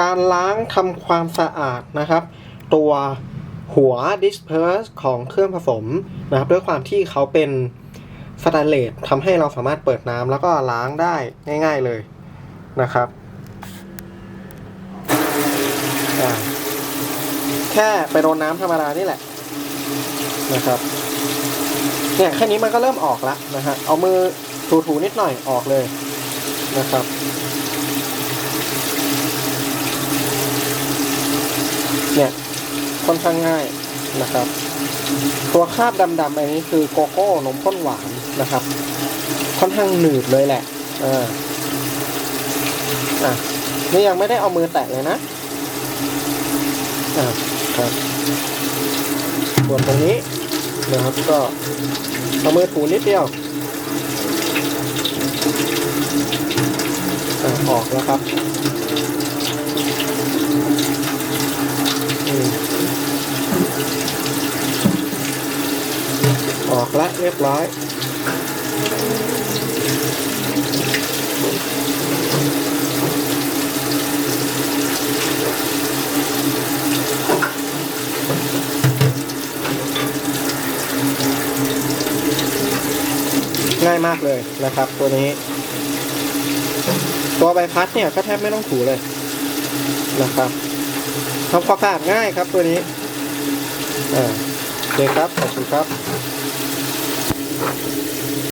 การล้างทำความสะอาดนะครับ ตัวหัว disperse ของเครื่องผสมนะครับ ด้วยความที่เขาเป็นสแตนเลสทำให้เราสามารถเปิดน้ำแล้วก็ล้างได้ง่าย ๆเลยนะครับ แค่ไปโดนน้ำธรรมดานี่แหละนะครับเนี่ยแค่นี้มันก็เริ่มออกแล้วนะฮะเอามือถูๆนิดหน่อยออกเลยนะครับ เนี่ยค่อนข้างง่ายนะครับ ตัวคราบดำๆอันนี้คือโกโก้นมข้นหวานนะครับ ค่อนข้างหนืดเลยแหละอ่าอะนี่ยังไม่ได้เอามือแตะเลยนะอ่าครับส่วนตรงนี้นะครับก็เอามือถูนิดเดียวอ่าออกแล้วครับอืม ออกแล้วเรียบร้อยง่ายมากเลยนะครับ ตัวนี้ ตัวใบพัดเนี่ยก็แทบไม่ต้องถูเลยนะครับทำความสะอาดง่ายครับตัวนี้อ่า เคครับ ขอบคุณครับ